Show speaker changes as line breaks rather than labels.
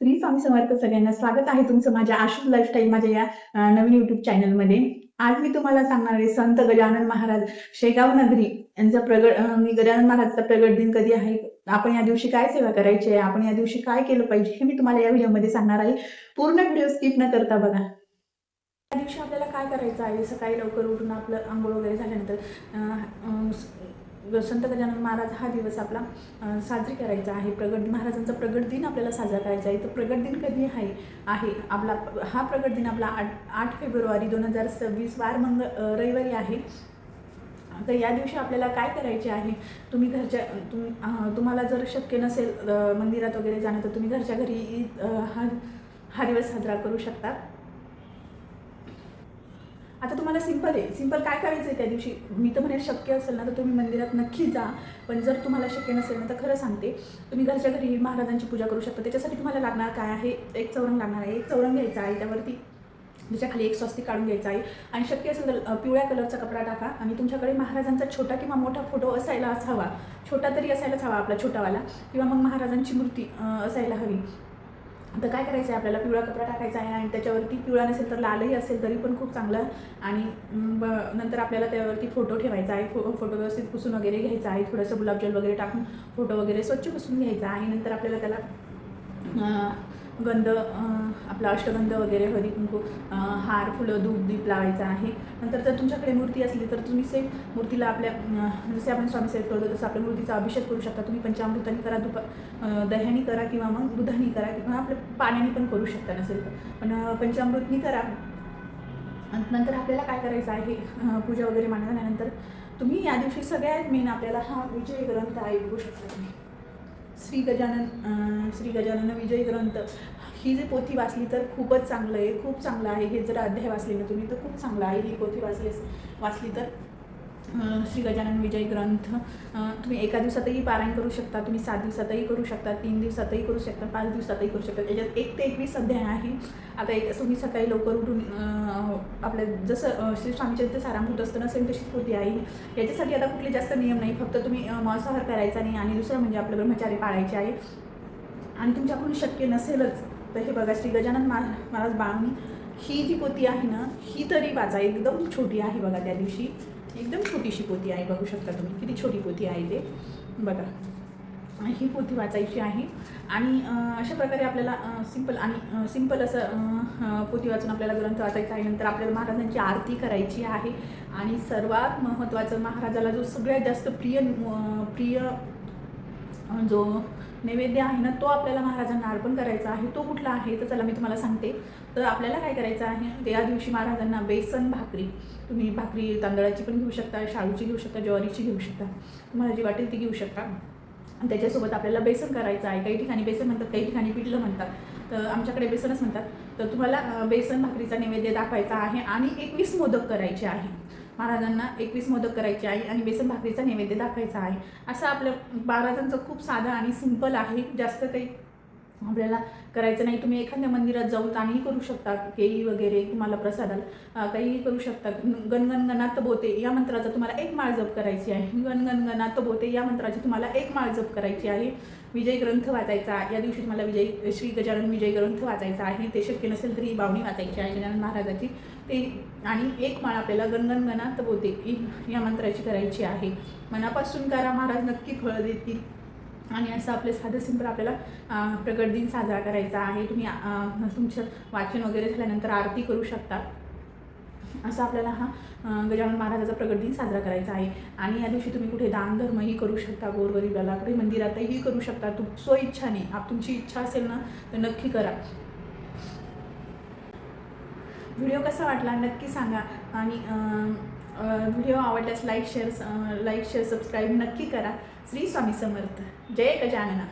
श्री स्वामी समर्थ सगळ्यांना स्वागत आहे तुमचं माझ्या आशुष लाईफस्टाईल माझ्या या नवीन युट्यूब चॅनलमध्ये आज मी तुम्हाला सांगणार आहे संत गजानन महाराज शेगाव नगरी यांचा प्रगट मी गजानन महाराजचा प्रगट दिन कधी आहे आपण या दिवशी काय सेवा करायची आहे आपण या दिवशी काय केलं पाहिजे हे मी तुम्हाला या व्हिडिओमध्ये सांगणार आहे. पूर्ण व्हिडिओ स्किप न करता बघा. त्या दिवशी आपल्याला काय करायचं आहे? सकाळी लवकर उठून आपलं आंघोळ वगैरे झाल्यानंतर संत गजानन महाराज हा दिवस आपला साजरी करायचा आहे. प्रगट महाराजांचा प्रगट दिन आपल्याला साजरा करायचा आहे. तर प्रगट दिन कधी आहे आहे? आपला हा प्रगट दिन आपला आठ आठ फेब्रुवारी दोन हजार सव्वीस वार मंग रविवारी आहे. तर या दिवशी आपल्याला काय करायचे आहे? तुम्ही घरच्या तुम तुम्हाला जर शक्य नसेल मंदिरात वगैरे जाणं तर तुम्ही घरच्या घरी हा हा दिवस साजरा करू शकता. आता तुम्हाला सिंपल आहे. सिंपल काय करायचं आहे त्या दिवशी? मी तर म्हणे शक्य असेल ना तर तुम्ही मंदिरात नक्की जा. पण जर तुम्हाला शक्य नसेल ना तर खरं सांगते तुम्ही घरच्या घरी महाराजांची पूजा करू शकता. त्याच्यासाठी तुम्हाला लागणार काय आहे? एक चौरंग लागणार आहे. एक चौरंग घ्यायचा आहे. त्यावरती त्याच्याखाली एक स्वस्तिक काढून घ्यायचा आहे. आणि शक्य असेल तर पिवळ्या कलरचा कपडा टाका आणि तुमच्याकडे महाराजांचा छोटा किंवा मोठा फोटो असायला हवा. छोटा तरी असायलाच हवा आपला छोटावाला. किंवा मग महाराजांची मूर्ती असायला हवी. तर काय करायचं आहे? आपल्याला पिवळा कपडा टाकायचा आहे आणि त्याच्यावरती पिवळा नसेल तर लालही असेल तरी पण खूप चांगलं आणि ब नंतर आपल्याला त्यावरती फोटो ठेवायचा आहे. फो फोटो व्यवस्थित पुसून वगैरे घ्यायचा आहे. थोडंसं गुलाबजल वगैरे टाकून फोटो वगैरे स्वच्छ पुसून घ्यायचा आणि नंतर आपल्याला त्याला गंध आपला अष्टगंध वगैरे हळदी कुंकू हार फुलं धूप दीप लावायचा आहे. नंतर जर तुमच्याकडे मूर्ती असली तर तुम्ही सेम मूर्तीला आपल्या जसे आपण स्वामी सेट करतो तसं आपल्या मूर्तीचा अभिषेक करू शकता. तुम्ही पंचामृतानी करा दुपा दह्यानी करा किंवा मग दुधाने करा किंवा आपल्या पाण्याने पण करू शकता नसेल तर पण पंचामृतनी करा. नंतर आपल्याला काय करायचं आहे? पूजा वगैरे मांडल्यानंतर तुम्ही या दिवशी सगळ्यात मेन आपल्याला हा विजय ग्रंथ आहे शकता तुम्ही. श्री गजानन श्री गजानन विजय ग्रंथ. ही जी पोथी वाचली तर खूपच चांगलं आहे खूप चांगलं आहे. हे जर अध्याय वाचले ना तुम्ही तर खूप चांगलं आहे. ही पोथी वाचली वाचली तर श्री गजानन विजय ग्रंथ. तुम्ही एका दिवसातही पारायण करू शकता तुम्ही सात दिवसातही करू शकता तीन दिवसातही करू शकता पाच दिवसातही करू शकता. त्याच्यात एक ते एकवीस अध्याय आहे. आता एक तुम्ही सकाळी लवकर उठून आपल्या जसं श्री स्वामीचरित्र सारामृत असतं ना सेम तशीच स्फूर्ती आहे. याच्यासाठी आता कुठले जास्त नियम नाही फक्त तुम्ही मांसाहार करायचा नाही आणि दुसरं म्हणजे आपलं ब्रह्मचारी पाळायचे आहे. आणि तुमच्याकडून शक्य नसेलच तर हे बघा श्री गजानन महाराज बाळांनी ही जी पोती आहे ना ही तरी वाचा एकदम छोटी आहे बघा त्या दिवशी. एकदम छोटीशी पोती आहे बघू शकता तुम्ही किती छोटी पोती आहे ते. बघा ही पोथी वाचायची आहे. आणि अशा प्रकारे आपल्याला सिंपल आणि सिंपल असं पोथी वाचून आपल्याला ग्रंथ वाचायचा आहे. नंतर आपल्याला महाराजांची आरती करायची आहे. आणि सर्वात महत्त्वाचं महाराजाला जो सगळ्यात जास्त प्रिय प्रिय जो नैवेद्य आहे ना तो आपल्याला महाराजांना अर्पण करायचा आहे तो कुठला आहे तर चला मी तुम्हाला सांगते. तर आपल्याला काय करायचं आहे त्या दिवशी महाराजांना बेसन भाकरी तुम्ही भाकरी तांदळाची पण घेऊ शकता शाळूची घेऊ शकता ज्वारीची घेऊ शकता. तुम्हाला जी वाटेल ती घेऊ शकता. त्याच्यासोबत आपल्याला बेसन करायचं आहे. काही ठिकाणी बेसन म्हणतात काही ठिकाणी पिठलं म्हणतात. तर आमच्याकडे बेसनच म्हणतात. तर तुम्हाला बेसन भाकरीचा नैवेद्य दाखवायचा आहे आणि एकवीस मोदक करायचे आहे. महाराजांना एकवीस मोदक करायचे आहे आणि बेसन भाकरीचा नैवेद्य दाखवायचा आहे. असं आपलं महाराजांचं खूप साधं आणि सिंपल आहे. जास्त काही आपल्याला करायचं नाही. तुम्ही एखाद्या मंदिरात जाऊन दानही करू शकता केळी वगैरे तुम्हाला प्रसादाला काहीही करू शकता. गणगणगणात बोते या मंत्राचा तुम्हाला एक माळ जप करायची आहे. गणगणगणात बोते या मंत्राची तुम्हाला एक माळ जप करायची आहे. विजय ग्रंथ वाचायचा या दिवशी तुम्हाला विजय श्री गजानन विजय ग्रंथ वाचायचा आहे. ते शक्य नसेल तरी ही बावणी वाचायची आहे गजानन महाराजाची. ते आणि एक माळ आपल्याला गणगणगणात बोते या मंत्राची करायची आहे. मनापासून करा महाराज नक्की फळ देतील. आणि असं आपले साधं सिंपल आपल्याला प्रगट दिन साजरा करायचा आहे. तुम्ही तुमचं वाचन वगैरे झाल्यानंतर आरती करू शकता. असं आपल्याला हा गजानन महाराजाचा प्रगट दिन साजरा करायचा आहे. आणि या दिवशी तुम्ही कुठे दानधर्मही करू शकता गोरगरीबाला. कुठे मंदिरातही करू शकता. तू स्वइच्छाने आप तुमची इच्छा असेल ना तर नक्की करा. व्हिडिओ कसा वाटला नक्की सांगा. आणि व्हिडिओ आवडल्यास like share like share subscribe नक्की करा. श्री स्वामी समर्थ. जय गजानना.